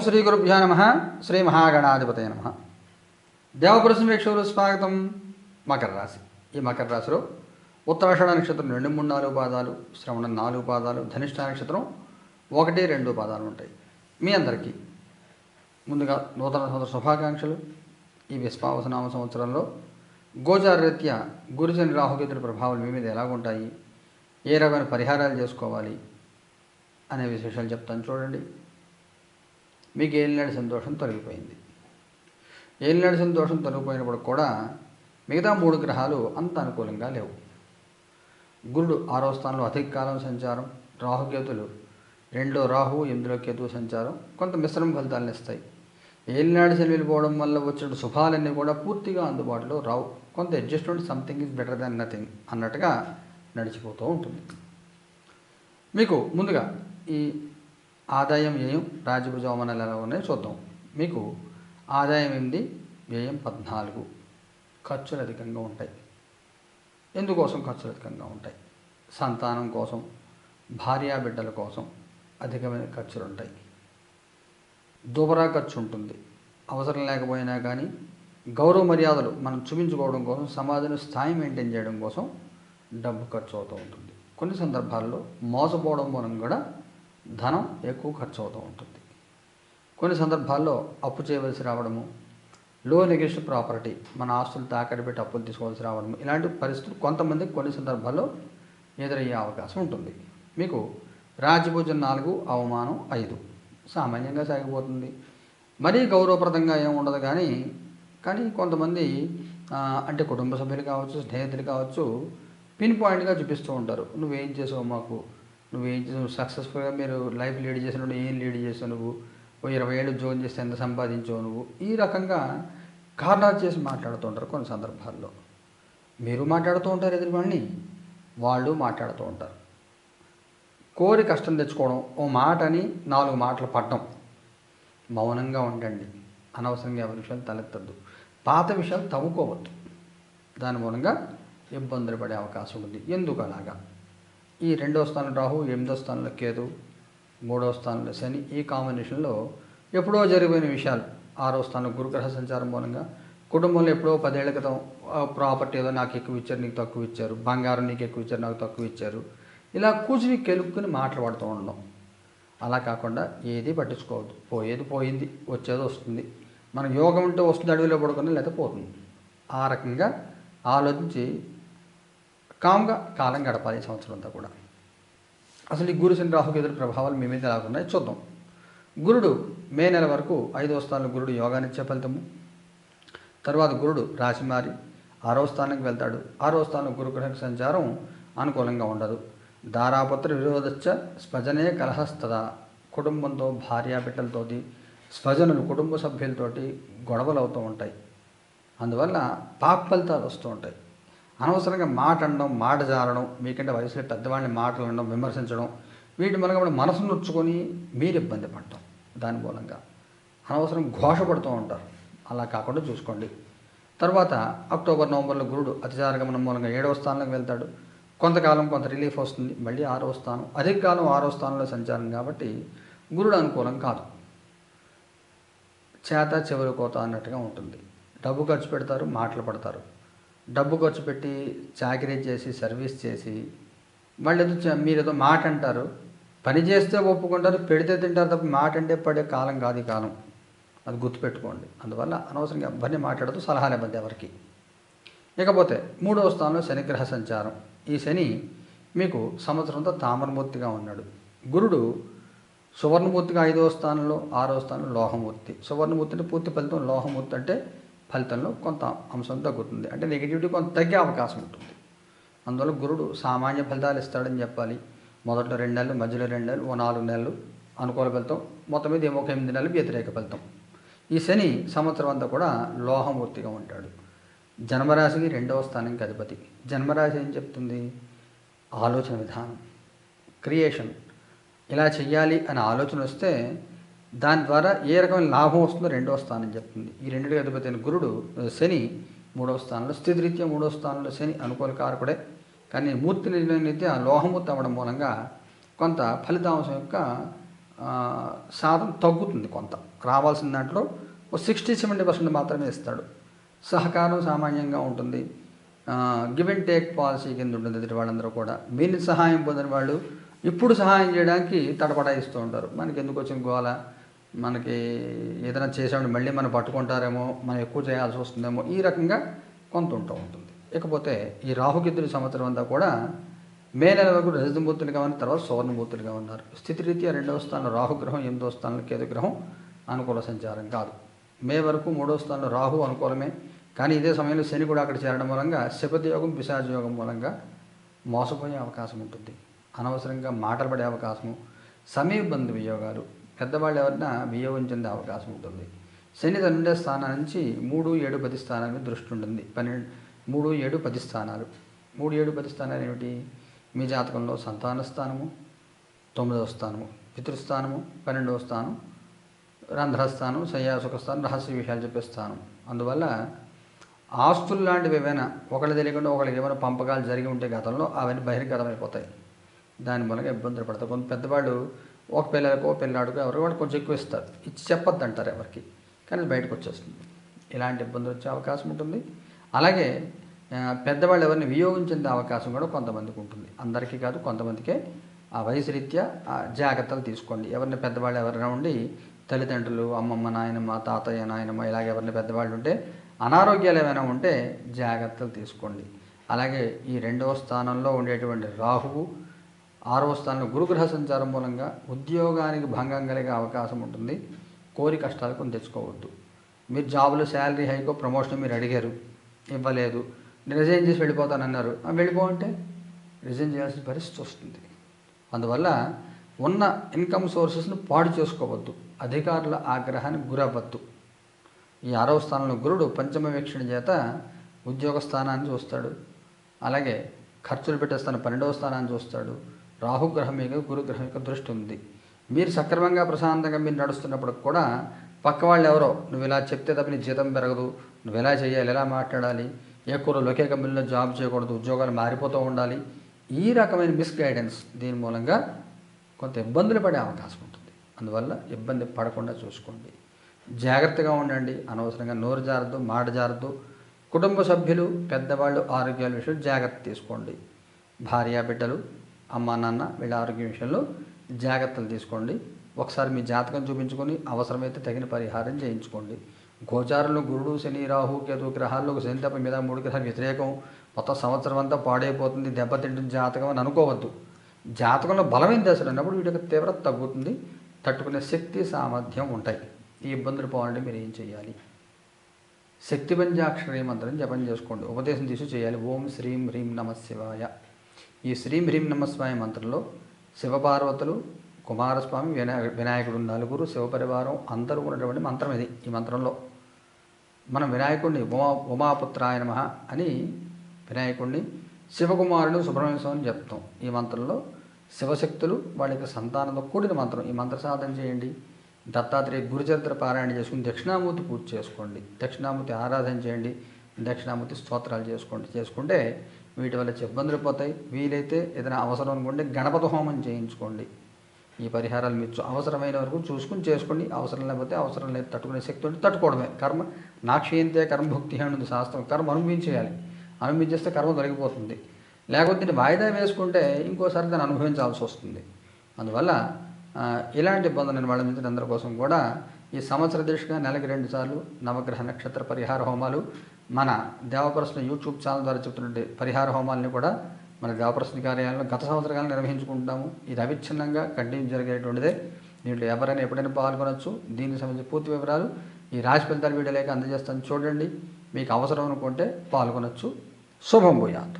శ్రీ గురుభ్యో నమ. శ్రీ మహాగణాధిపతయ నమ. దేవపురుష వీక్షకులు స్వాగతం. మకర రాశి. ఈ మకర రాశిలో ఉత్తరాషాఢ నక్షత్రం రెండు మూడు నాలుగు పాదాలు శ్రవణం నాలుగు పాదాలు ధనిష్ట నక్షత్రం ఒకటి రెండు పాదాలు ఉంటాయి. మీ అందరికీ ముందుగా నూతన సంవత్సర శుభాకాంక్షలు. ఈ విశ్వావసనామ సంవత్సరంలో గోచారరీత్యా గురుజని రాహుకేతుడి ప్రభావాలు మీ మీద ఎలాగుంటాయి? ఏ రకమైన పరిహారాలు చేసుకోవాలి? అనే విశేషాలు చెప్తాను చూడండి. మీకు ఏలినాడు సంతోషం తొలగిపోయింది. ఏలినాడు సంతోషం తొలగిపోయినప్పుడు కూడా మిగతా మూడు గ్రహాలు అంత అనుకూలంగా లేవు. గురుడు ఆరో స్థానంలో అధిక కాలం సంచారం రాహుకేతులు రెండో రాహు ఎనిమిదిలో కేతువు సంచారం కొంత మిశ్రమ ఫలితాలను ఇస్తాయి. ఏలినాడు శని వెళ్ళిపోవడం వల్ల వచ్చిన శుభాలన్నీ కూడా పూర్తిగా అందుబాటులో రావు. కొంత adjustment something is better than nothing అన్నట్టుగా నడిచిపోతూ ఉంటుంది. మీకు ముందుగా ఈ ఆదాయం వ్యయం రాజభుజ అవమానాలు ఎలా ఉన్నాయో చూద్దాం. మీకు ఆదాయం ఎనిమిది వ్యయం పద్నాలుగు. ఖర్చులు అధికంగా ఉంటాయి. ఎందుకోసం ఖర్చులు అధికంగా ఉంటాయి? సంతానం కోసం భార్యా బిడ్డల కోసం అధికమైన ఖర్చులు ఉంటాయి. దుబరా ఖర్చు ఉంటుంది. అవసరం లేకపోయినా కానీ గౌరవ మర్యాదలు మనం చూపించుకోవడం కోసం సమాజంలో స్థాయి మెయింటైన్ చేయడం కోసం డబ్బు ఖర్చు అవుతూ ఉంటుంది. కొన్ని సందర్భాల్లో మోసపోవడం మూలం కూడా ధనం ఎక్కువ ఖర్చు అవుతూ ఉంటుంది. కొన్ని సందర్భాల్లో అప్పు చేయవలసి రావడము లో నెగేషన్ ప్రాపర్టీ మన ఆస్తులు తాకట్టు పెట్టి అప్పులు తీసుకోవాల్సి రావడము ఇలాంటి పరిస్థితులు కొంతమందికి కొన్ని సందర్భాల్లో ఎదురయ్యే అవకాశం ఉంటుంది. మీకు రాజభోజనం నాలుగు అవమానం ఐదు సామాన్యంగా సాగిపోతుంది. మరీ గౌరవప్రదంగా ఏమి ఉండదు కానీ కానీ కొంతమంది అంటే కుటుంబ సభ్యులు కావచ్చు స్నేహితులు కావచ్చు పిన్ పాయింట్గా చూపిస్తూ ఉంటారు. నువ్వేం చేసావు మాకు? నువ్వు చేసావు సక్సెస్ఫుల్గా మీరు లైఫ్ లీడ్ చేసినప్పుడు ఏం లీడ్ చేసావు నువ్వు? ఓ ఇరవై ఏళ్ళు జోన్ చేస్తే ఎంత సంపాదించావు నువ్వు? ఈ రకంగా కారణాలు చేసి మాట్లాడుతూ ఉంటారు కొన్ని సందర్భాల్లో. మీరు మాట్లాడుతూ ఉంటారు ఎదురు వాళ్ళని వాళ్ళు మాట్లాడుతూ ఉంటారు. కోరి కష్టం తెచ్చుకోవడం ఓ మాట అని నాలుగు మాటలు పడడం మౌనంగా ఉండండి. అనవసరంగా ఎవరి విషయాలు తలెత్తద్దు. పాత విషయాలు తవ్వుకోవద్దు. దాని మూలంగా ఇబ్బందులు పడే అవకాశం ఉంది. ఎందుకు అలాగా ఈ రెండో స్థానం రాహు ఎనిమిదో స్థానంలో కేతు మూడో స్థానంలో శని ఈ కాంబినేషన్లో ఎప్పుడో జరిగిపోయిన విషయాలు. ఆరో స్థానంలో గురుగ్రహ సంచారం మూలంగా కుటుంబంలో ఎప్పుడో పదేళ్ళ క్రితం ప్రాపర్టీ ఏదో నాకు ఎక్కువ ఇచ్చారు నీకు తక్కువ ఇచ్చారు బంగారం నీకు ఎక్కువ ఇచ్చారు నాకు తక్కువ ఇచ్చారు. ఇలా కూర్చుని కెలుక్కుని మాట్లాడుతూ ఉండడం అలా కాకుండా ఏది పట్టించుకోవద్దు. పోయేది పోయింది వచ్చేది వస్తుంది. మనం యోగం ఉంటే వస్తుంది అడవిలో పడుకుని లేకపోతే పోతుంది. ఆ రకంగా ఆలోచించి కామ్గా కాలం గడపాలి సంవత్సరం అంతా కూడా. అసలు ఈ గురు శని రాహుకేతుల ప్రభావాలు మీ మీద చూద్దాం. గురుడు మే నెల వరకు ఐదో స్థానంలో గురుడు యోగానిచ్చే ఫలితము తర్వాత గురుడు రాశి మారి ఆరో స్థానానికి వెళ్తాడు. ఆరో స్థానం గురుగ్రహ సంచారం అనుకూలంగా ఉండదు. దారాపత్ర విరోధచ్చ స్వజనే కలహస్తద. కుటుంబంతో భార్యా బిడ్డలతోటి స్వజనులు కుటుంబ సభ్యులతోటి గొడవలు అవుతూ ఉంటాయి. అందువల్ల పాప ఫలితాలు వస్తూ ఉంటాయి. అనవసరంగా మాట అనడం మాట జారడం మీకంటే వయసులో పెద్దవాళ్ళని మాటలు అనడం విమర్శించడం వీటి మూలంగా మన మనసు నొచ్చుకొని మీరు ఇబ్బంది పడటం దాని మూలంగా. అనవసరం ఘోష పడుతూ ఉంటారు. అలా కాకుండా చూసుకోండి. తర్వాత అక్టోబర్ నవంబర్లో గురుడు అతిచారగమనం మూలంగా ఏడవ స్థానంలోకి వెళ్తాడు. కొంతకాలం కొంత రిలీఫ్ వస్తుంది. మళ్ళీ ఆరో స్థానం. అధిక కాలం ఆరో స్థానంలో సంచారం కాబట్టి గురుడు అనుకూలం కాదు. చేత చివరి కోత అన్నట్టుగా ఉంటుంది. డబ్బు ఖర్చు పెడతారు మాటలు పడతారు. డబ్బు ఖర్చు పెట్టి చాకరీ చేసి సర్వీస్ చేసి మళ్ళీ ఏదో చ- మీరు ఏదో మాట అంటారు పని చేస్తే ఒప్పుకుంటారు పెడితే తింటారు తప్ప మాట అంటే పడే కాలం కాదు ఈ కాలం. అది గుర్తుపెట్టుకోండి. అందువల్ల అనవసరంగా ఎవరిని మాట్లాడుతూ సలహాలు ఇవ్వద్దు ఎవరికి. ఇకపోతే మూడవ స్థానంలో శనిగ్రహ సంచారం. ఈ శని మీకు సంవత్సరంతో తామరమూర్తిగా ఉన్నాడు. గురుడు సువర్ణమూర్తిగా ఐదవ స్థానంలో ఆరో స్థానంలో లోహమూర్తి. సువర్ణమూర్తి అంటే పూర్తి ఫలితం లోహమూర్తి అంటే ఫలితంలో కొంత అంశం తగ్గుతుంది. అంటే నెగిటివిటీ కొంత తగ్గే అవకాశం ఉంటుంది. అందువల్ల గురుడు సామాన్య ఫలితాలు ఇస్తాడని చెప్పాలి. మొదట్లో రెండు నెలలు మధ్యలో రెండు నెలలు ఓ నాలుగు నెలలు అనుకూల ఫలితం మొత్తం మీద ఏమో ఒక ఎనిమిది నెలలు వ్యతిరేక ఫలితం. ఈ శని సంవత్సరం అంతా కూడా లోహమూర్తిగా ఉంటాడు. జన్మరాశికి రెండవ స్థానానికి అధిపతి. జన్మరాశి ఏం చెప్తుంది? ఆలోచన విధానం క్రియేషన్. ఇలా చెయ్యాలి అనే ఆలోచన వస్తే దాని ద్వారా ఏ రకమైన లాభం వస్తుందో రెండవ స్థానం చెప్తుంది. ఈ రెండింటికి అధిపతి గురుడు శని మూడవ స్థానంలో స్థితిరీత్యా మూడవ స్థానంలో శని అనుకూల కారకుడే. కానీ మూర్తి నిర్ణయం ఆ లోహమూర్తి అవ్వడం మూలంగా కొంత ఫలితాంశం యొక్క ఆ, శాతం తగ్గుతుంది కొంత. రావాల్సిన దాంట్లో ఒక సిక్స్టీ సెవెంటీ పర్సెంట్ మాత్రమే ఇస్తాడు. సహకారం సామాన్యంగా ఉంటుంది. గివ్ అండ్ టేక్ పాలసీ కింద ఉంటుంది ఎదుటి వాళ్ళందరూ కూడా. మీరు సహాయం పొందిన వాళ్ళు ఇప్పుడు సహాయం చేయడానికి తడపడాయిస్తూ ఉంటారు. మనకి ఎందుకు వచ్చిన గోల? మనకి ఏదైనా చేసామని మళ్ళీ మనం పట్టుకుంటారేమో మనం ఎక్కువ చేయాల్సి వస్తుందేమో ఈ రకంగా కొంత ఉంటూ ఉంటుంది. ఇకపోతే ఈ రాహుకేతుడి సంవత్సరం అంతా కూడా మే నెల వరకు రజతమూర్తులుగా ఉన్న తర్వాత సువర్ణమూర్తులుగా ఉన్నారు. స్థితిరీత్యా రెండవ స్థానంలో రాహుగ్రహం ఎనిమిదవ స్థానంలో కేతుగ్రహం అనుకూల సంచారం కాదు. మే వరకు మూడవ స్థానంలో రాహు అనుకూలమే. కానీ ఇదే సమయంలో శని కూడా అక్కడ చేరడం మూలంగా శపతి యోగం పిశాచ యోగం మూలంగా మోసపోయే అవకాశం ఉంటుంది. అనవసరంగా మాటలు పడే అవకాశము సమీప బంధు వియోగాలు పెద్దవాళ్ళు ఎవరైనా వియోగం చెందే అవకాశం ఉంటుంది. శని తన ఉండే స్థానం నుంచి మూడు ఏడు పది స్థానాల మీద దృష్టి ఉంటుంది. పన్నెండు మూడు ఏడు పది స్థానాలు. మూడు ఏడు పది స్థానాలు ఏమిటి? మీ జాతకంలో సంతాన స్థానము తొమ్మిదవ స్థానము పితృస్థానము పన్నెండవ స్థానం రంధ్రస్థానం శయ్యాసుఖ స్థానం రహస్య విషయాలు చెప్పే స్థానం. అందువల్ల ఆస్తులు లాంటివి ఏవైనా ఒకళ్ళు తెలియకుండా ఒకళ్ళకి ఏమైనా పంపకాలు జరిగి ఉంటే గతంలో అవన్నీ బహిర్గతమైపోతాయి. దాని మూలంగా ఇబ్బందులు పడతాయి. కొంత పెద్దవాళ్ళు ఒక పిల్లలకు పిల్లాడికో ఎవరు కూడా కొంచెం ఎక్కువ ఇస్తారు. ఇచ్చి చెప్పొద్దు అంటారు ఎవరికి. కానీ బయటకు వచ్చేస్తుంది ఇలాంటి ఇబ్బందులు వచ్చే అవకాశం ఉంటుంది. అలాగే పెద్దవాళ్ళు ఎవరిని వియోగించిన అవకాశం కూడా కొంతమందికి ఉంటుంది. అందరికీ కాదు కొంతమందికే ఆ వయసు రీత్యా జాగ్రత్తలు తీసుకోండి. ఎవరిని పెద్దవాళ్ళు ఎవరైనా ఉండి తల్లిదండ్రులు అమ్మమ్మ నాయనమ్మ తాతయ్య నాయనమ్మ ఇలాగ ఎవరిని పెద్దవాళ్ళు ఉంటే అనారోగ్యాలు ఏమైనా ఉంటే జాగ్రత్తలు తీసుకోండి. అలాగే ఈ రెండవ స్థానంలో ఉండేటువంటి రాహువు ఆరవ స్థానంలో గురుగ్రహ సంచారం మూలంగా ఉద్యోగానికి భంగం కలిగే అవకాశం ఉంటుంది. కోరి కష్టాలు కొన్ని తెచ్చుకోవద్దు. మీరు జాబులు శాలరీ హైకో ప్రమోషన్ మీరు అడిగారు. ఇవ్వలేదు. నేను రిజైన్ చేసి వెళ్ళిపోతానన్నారు. ఆ, వెళ్ళిపో అంటే రిజైన్ చేయాల్సిన పరిస్థితి వస్తుంది. అందువల్ల ఉన్న ఇన్కమ్ సోర్సెస్ను పాడు చేసుకోవద్దు. అధికారుల ఆగ్రహానికి గురవ్వద్దు. ఈ ఆరవ స్థానంలో గురుడు పంచమ వీక్షణ చేత ఉద్యోగ స్థానాన్ని చూస్తాడు. అలాగే ఖర్చులు పెట్టే స్థానం పన్నెండవ స్థానాన్ని చూస్తాడు. రాహుగ్రహం మీద గురుగ్రహం యొక్క దృష్టి ఉంది. మీరు సక్రమంగా ప్రశాంతంగా మీరు నడుస్తున్నప్పుడు కూడా పక్క వాళ్ళు ఎవరో నువ్వు ఇలా చెప్తే తప్ప నీ జీతం పెరగదు. నువ్వు ఎలా చేయాలి ఎలా మాట్లాడాలి? ఏ కూరలు ఒకే కంపెనీలో జాబ్ చేయకూడదు ఉద్యోగాలు మారిపోతూ ఉండాలి. ఈ రకమైన మిస్గైడెన్స్ దీని మూలంగా కొంత ఇబ్బందులు పడే అవకాశం ఉంటుంది. అందువల్ల ఇబ్బంది పడకుండా చూసుకోండి. జాగ్రత్తగా ఉండండి. అనవసరంగా నోరు జారద్దు మాట జారద్దు. కుటుంబ సభ్యులు పెద్దవాళ్ళు ఆరోగ్యాల విషయంలో జాగ్రత్త తీసుకోండి. భార్యా బిడ్డలు అమ్మ నాన్న వీళ్ళ ఆరోగ్యం విషయంలో జాగ్రత్తలు తీసుకోండి. ఒకసారి మీ జాతకం చూపించుకొని అవసరమైతే తగిన పరిహారం చేయించుకోండి. గోచారంలో గురుడు శని రాహు కేతు గ్రహాల్లో ఒక శని తప్ప మీద మూడు గ్రహాలు వ్యతిరేకం. మొత్తం సంవత్సరం అంతా పాడైపోతుంది దెబ్బతింటుంది జాతకం అని అనుకోవద్దు. జాతకంలో బలమైన దశలు ఉన్నప్పుడు వీటి యొక్క తీవ్రత తగ్గుతుంది. తట్టుకునే శక్తి సామర్థ్యం ఉంటాయి. ఈ ఇబ్బందులు పోవాలంటే మీరు ఏం చేయాలి? శక్తి పంచాక్షరి మంత్రం జపం చేసుకోండి. ఉపదేశం తీసి చేయాలి. ఓం శ్రీం హ్రీం నమ శివాయ. ఈ శ్రీం హ్రీం నమస్వామి మంత్రంలో శివపార్వతులు కుమారస్వామి వినాయక వినాయకుడు నలుగురు శివపరివారం అందరూ ఉన్నటువంటి మంత్రం ఇది ఈ మంత్రంలో. మనం వినాయకుడిని ఉమా ఉమాపుత్రాయ నమ అని వినాయకుడిని శివకుమారుడు సుబ్రహ్మణ్య స్వామి చెప్తాం. ఈ మంత్రంలో శివశక్తులు వాళ్ళకి సంతానంతో కూడిన మంత్రం. ఈ మంత్ర సాధన చేయండి. దత్తాత్రేయ గురుచరిత్ర పారాయణ చేసుకుని దక్షిణామూర్తి పూజ చేసుకోండి. దక్షిణామూర్తి ఆరాధన చేయండి. దక్షిణామూర్తి స్తోత్రాలు చేసుకోండి చేసుకుంటే వీటి వల్ల ఇబ్బందులు పోతాయి. వీలైతే ఏదైనా అవసరం అనుకుంటే గణపతి హోమం చేయించుకోండి. ఈ పరిహారాలు మీరు అవసరమైన వరకు చూసుకుని చేసుకోండి. అవసరం లేకపోతే అవసరం లేదు. తట్టుకునే శక్తి ఉంటే తట్టుకోవడమే. కర్మ నాక్షయంతే కర్మభుక్తి అని శాస్త్రం. కర్మ అనుభవించేయాలి. అనుభవించేస్తే కర్మ దొరికిపోతుంది లేకపోతే దీన్ని వాయిదా వేసుకుంటే ఇంకోసారి దాన్ని అనుభవించాల్సి వస్తుంది. అందువల్ల ఇలాంటి ఇబ్బందులు వాళ్ళ నుంచి అందరి కోసం కూడా ఈ సంవత్సర దిశగా నెలకి రెండు సార్లు నవగ్రహ నక్షత్ర పరిహార హోమాలు మన దేవప్రశ్న యూట్యూబ్ ఛానల్ ద్వారా చెప్తున్నటువంటి పరిహార హోమాలని కూడా మన దేవప్రశ్న కార్యాలయంలో గత సంవత్సరాలు నిర్వహించుకుంటాము ఇది అవిచ్ఛిన్నంగా కంటిన్యూ జరిగేటువంటిదే. దీంట్లో ఎవరైనా ఎప్పుడైనా పాల్గొనవచ్చు దీనికి సంబంధించి పూర్తి వివరాలు ఈ రాశి ఫలితాల వీడియోలేక అందజేస్తాను. చూడండి. మీకు అవసరం అనుకుంటే పాల్గొనవచ్చు శుభం భూయాత్.